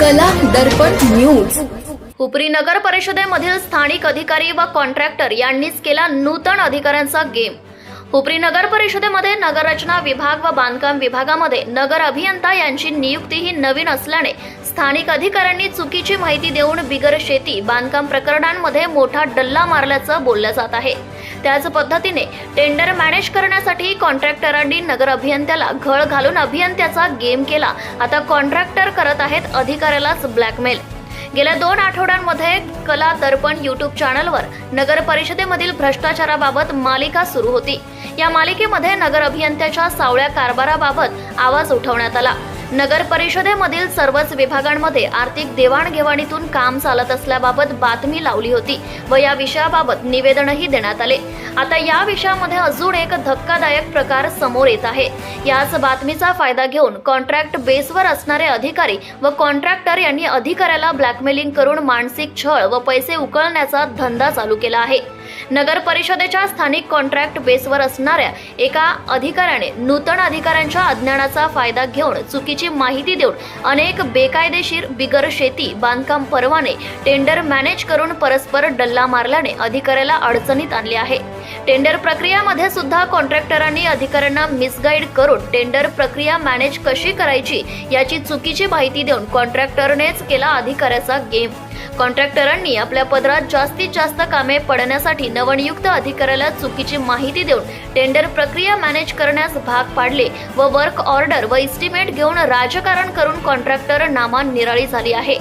कला दर्पण न्यूज. हुपरी नगर परिषदेमधील स्थानिक अधिकारी व कॉन्ट्रॅक्टर यांनीच केला नूतन अधिकाऱ्यांचा गेम. हुपरी नगर परिषदेमध्ये नगररचना विभाग व बांधकाम विभागामध्ये नगर अभियंता यांची नियुक्ती ही नवीन असल्याने स्थानिक अधिकाऱ्यांनी चुकीची माहिती देऊन बिगर शेती बांधकाम प्रकरणांमध्ये मोठा डल्ला मारल्याचं बोललं जात आहे. त्याच पद्धतीने टेंडर मॅनेज करण्यासाठी कॉन्ट्रॅक्टरांनी नगर अभियंत्याला घळ घालून अभियंत्याचा गेम केला. आता कॉन्ट्रॅक्टर करत आहेत अधिकाऱ्यालाच ब्लॅकमेल गेल्या दोन आठवड्यांमध्ये कला दर्पण युट्यूब चॅनलवर नगर परिषदेमधील भ्रष्टाचाराबाबत मालिका सुरू होती. या मालिकेमध्ये नगर अभियंत्याच्या सावळ्या कारभाराबाबत आवाज उठवण्यात आला. नगर परिषदेमधील सर्वच विभागांमध्ये आर्थिक देवाणघेवाणीतून काम चालत असल्याबाबत बातमी लावली होती व या विषयाबाबत निवेदनही देण्यात आले. आता या विषयामध्ये अजून एक धक्कादायक प्रकार समोर येत आहे. याच बातमीचा फायदा घेऊन कॉन्ट्रॅक्ट बेसवर असणारे अधिकारी व कॉन्ट्रॅक्टर यांनी अधिकाऱ्याला ब्लॅकमेलिंग करून मानसिक छळ व पैसे उकळण्याचा धंदा चालू केला आहे. नगर परिषदेच्या स्थानिक कॉन्ट्रॅक्ट बेसवर असणाऱ्या एका अधिकाऱ्याने नूतन अधिकाऱ्यांच्या अज्ञानाचा फायदा घेऊन चुकीची माहिती देऊन अनेक बेकायदेशीर बिगर शेती बांधकाम परवाने टेंडर मॅनेज करून परस्पर डल्ला मारल्याने अधिकाऱ्याला अडचणीत आणले आहे. टेंडर प्रक्रियामध्ये सुद्धा कॉन्ट्रॅक्टरांनी अधिकाऱ्यांना मिसगाईड करून टेंडर प्रक्रिया मॅनेज कशी करायची याची चुकीची माहिती देऊन कॉन्ट्रॅक्टरनेच केला अधिकाऱ्याचा गेम. कॉन्ट्रॅक्टरांनी आपल्या पदरात जास्तीत जास्त कामे पडण्यासाठी नवनियुक्त अधिकाऱ्याला चुकीची माहिती देऊन टेंडर प्रक्रिया मॅनेज करण्यास भाग पाडले व वर्क ऑर्डर व इस्टिमेट घेऊन राजकारण करून कॉन्ट्रॅक्टर नामा निराळी झाली आहे.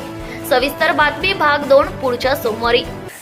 सविस्तर बातमी भाग दोन पुढच्या सोमवारी.